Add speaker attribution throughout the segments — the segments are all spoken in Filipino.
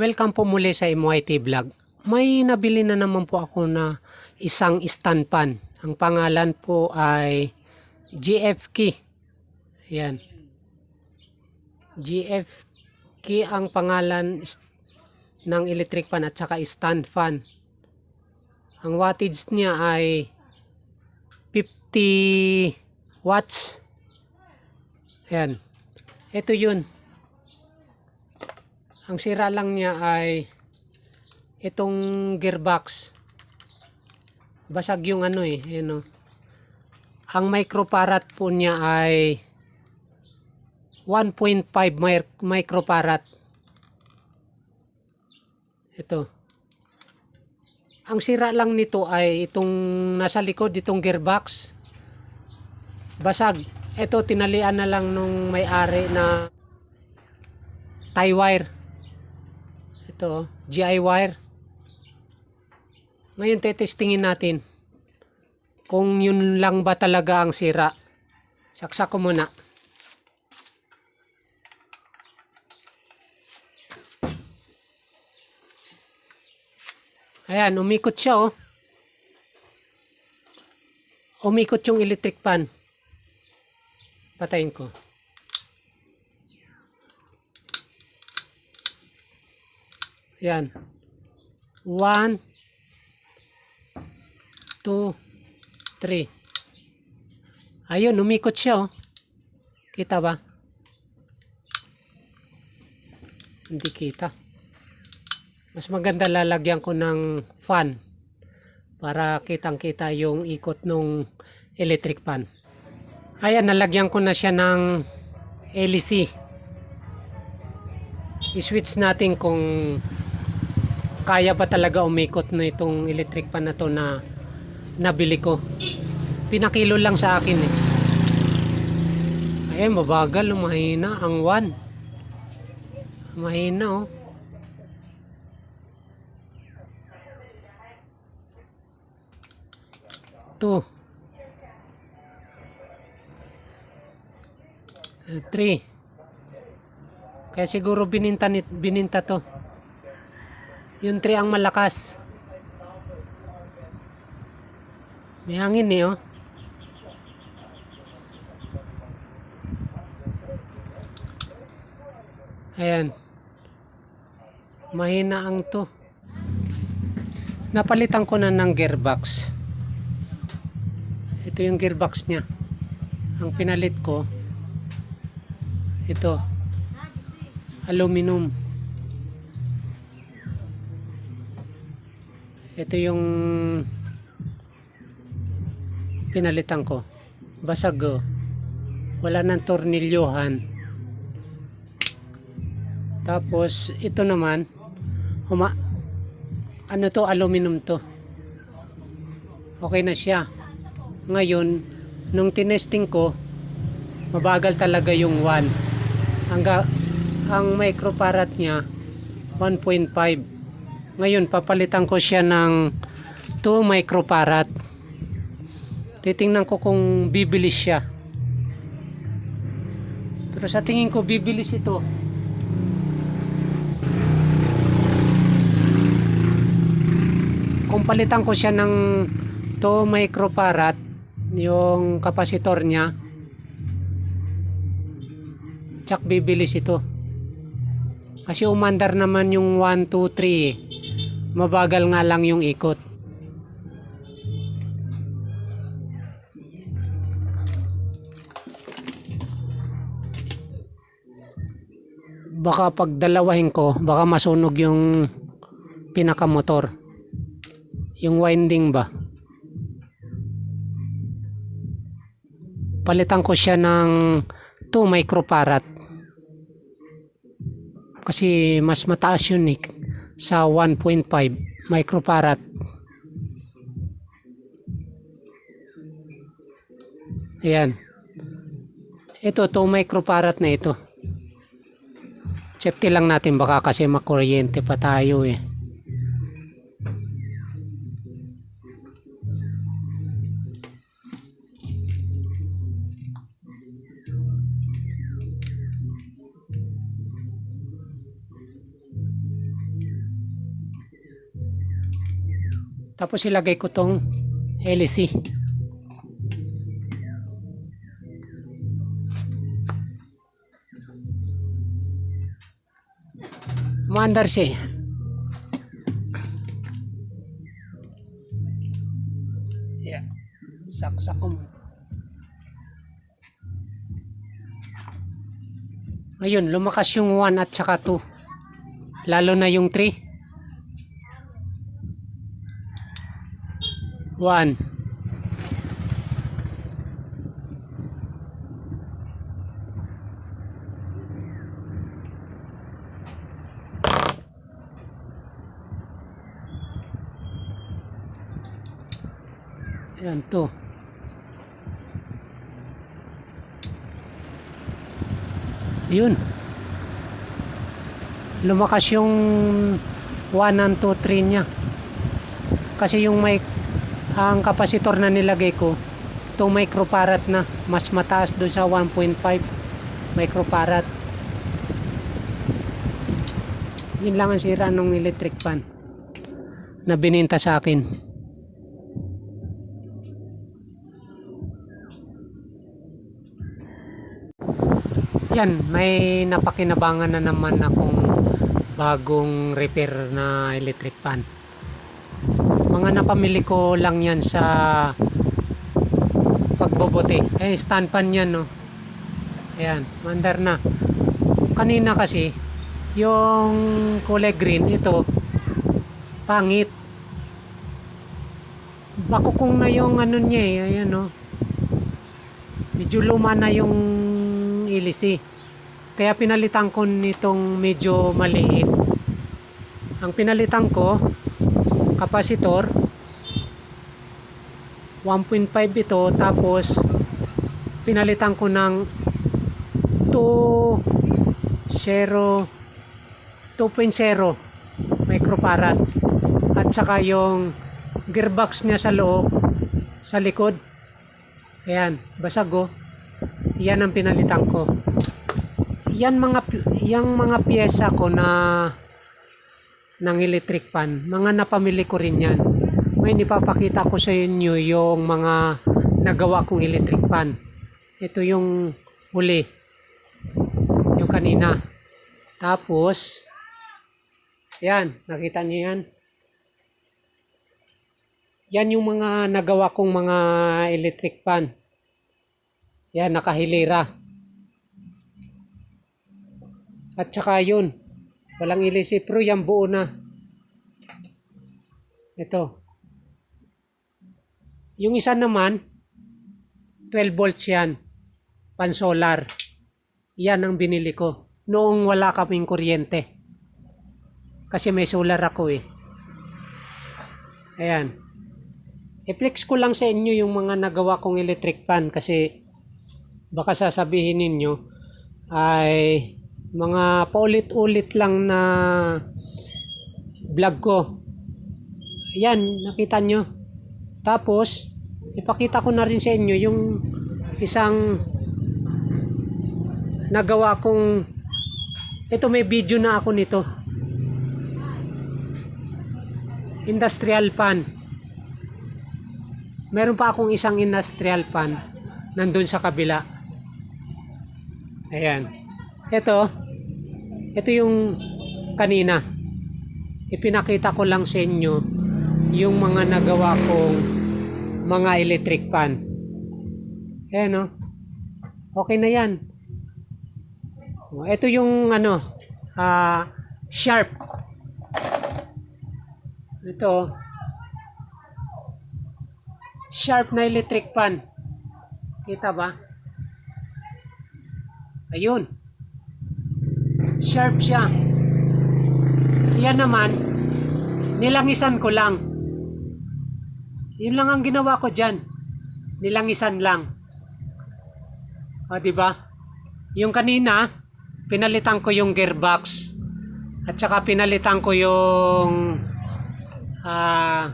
Speaker 1: Welcome po muli sa MYT Vlog. May nabili na naman po ako na isang stand pan. Ang pangalan po ay GF Key. Yan. GF Key ang pangalan ng electric fan at saka stand fan. Ang wattage niya ay 50 watts. Ayan. Ito yun. Ang sira lang niya ay itong gearbox. Basag yung ano eh. Ayan o. Ang microfarad po niya ay 1.5 mic- microfarad. Ito. Ang sira lang nito ay itong nasa likod, itong gearbox. Basag. Ito, tinalian na lang nung may-ari na tie wire. Ito, GI wire. Ngayon, tetestingin natin kung yun lang ba talaga ang sira. Saksak ko muna. Ayan, umikot siya oh. Umikot yung electric fan. Patayin ko. Yan. One, two, three. Ayun, umikot siya oh. Kita ba? Hindi kita. Mas maganda lalagyan ko ng fan para kitang-kita yung ikot ng electric fan. Ayan, nalagyan ko na siya ng LEC. I-switch natin kung kaya ba talaga umikot na itong electric fan na to na nabili ko. Pinakilo lang sa akin eh. Ayan, mabagal, mahina ang 1. Mahina oh. Two. Three. Kaya siguro bininta, ni, bininta to. Yung 3 ang malakas. May hangin eh, oh. Ayan. Mahina ang to. Napalitan ko na ng gearbox. Ito yung gearbox niya. Ang pinalit ko, ito, aluminum. Ito yung pinalitan ko. Basag oh. Wala nang tornilyohan. Tapos ito naman huma ano to aluminum to. Okay na siya. Ngayon nung tinesting ko mabagal talaga yung 1. Ang ang microfarad niya 1.5 ngayon, papalitan ko siya ng 2 microfarad. Titingnan ko kung bibilis siya. Pero sa tingin ko, bibilis ito. Kung palitan ko siya ng 2 microfarad, yung kapasitor niya, tsak bibilis ito. Kasi umandar naman yung 1, 2, 3 eh. Mabagal nga lang yung ikot. Baka pag dalawahin ko, baka masunog yung pinakamotor. Yung winding ba? Palitan ko siya ng 2 microfarad. Kasi mas mataas yun eh, sa 1.5 microfarad. Ayan. Ito, 2 microfarad na ito. Safety lang natin baka kasi makuryente pa tayo eh. Tapos ilagay ko tong LC. Maandar siya. eh. Yeah. Saksak ko muna. Ayun, lumakas yung 1 at saka 2. Lalo na yung 3. 1. Ayan, 2. Yun. Lumakas yung 1 and 2, 3 niya. Kasi yung mic, ang kapasitor na nilagay ko, 2 microfarad na. Mas mataas doon sa 1.5 microfarad. Yun lang ang sira ng electric fan na bininta sa akin. Yan, may napakinabangan na naman akong bagong repair na electric fan. Mga napamili ko lang yan sa pagbobote. Eh, stand fan yan, no? Ayan, mandar na. Kanina kasi, yung kulay green, ito, pangit. Bakukong na yung ano niya eh, ayan, no? Medyo luma na yung ilisi. Kaya pinalitan ko nitong medyo maliit. Ang pinalitan ko, kapasitor, 1.5 ito, tapos pinalitan ko ng 2 0 2.0 microfarad. At saka yung gearbox niya sa loob sa likod. Ayan basag oh. Yan ang pinalitan ko. Yan mga yang mga piyesa ko na ng electric fan mga napamili ko rin yan. Ngayon ipapakita ko sa inyo yung mga nagawa kong electric fan ito yung huli. Yung kanina. Tapos yan. Nakita niyo yan? Yan yung mga nagawa kong mga electric fan yan, nakahilera. At saka yun, walang ilisi, pero yan buo na. Ito. Yung isa naman, 12 volts yan. Pan solar. Yan ang binili ko. Noong wala kaming kuryente. Kasi may solar ako eh. Ayan. I-flex ko lang sa inyo yung mga nagawa kong electric fan kasi baka sasabihin ninyo ay mga paulit-ulit lang na vlog ko. Yan, nakita nyo. Tapos, ipakita ko na rin sa inyo yung isang nagawa kong ito may video na ako nito. Industrial pan. Meron pa akong isang industrial pan nandun sa kabila. Ayan. Ito, ito yung kanina. Ipinakita ko lang sa inyo yung mga nagawa kong mga electric fan. Ayan o. Okay na yan. O, Ito yung ano, ah, sharp. Ito. Sharp na electric fan. Kita ba? Ayun. Sharp siya. Yan naman, nilangisan ko lang. Yun lang ang ginawa ko dyan. Nilangisan lang. O, ba? Yung kanina, pinalitan ko yung gearbox. At saka pinalitan ko yung ah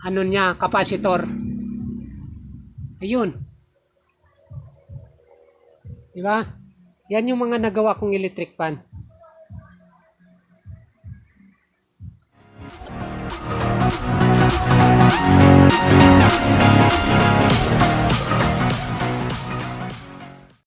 Speaker 1: ano niya, kapasitor. Ayun. Di ba? Yan yung mga nagawa kong electric fan.
Speaker 2: Thank you.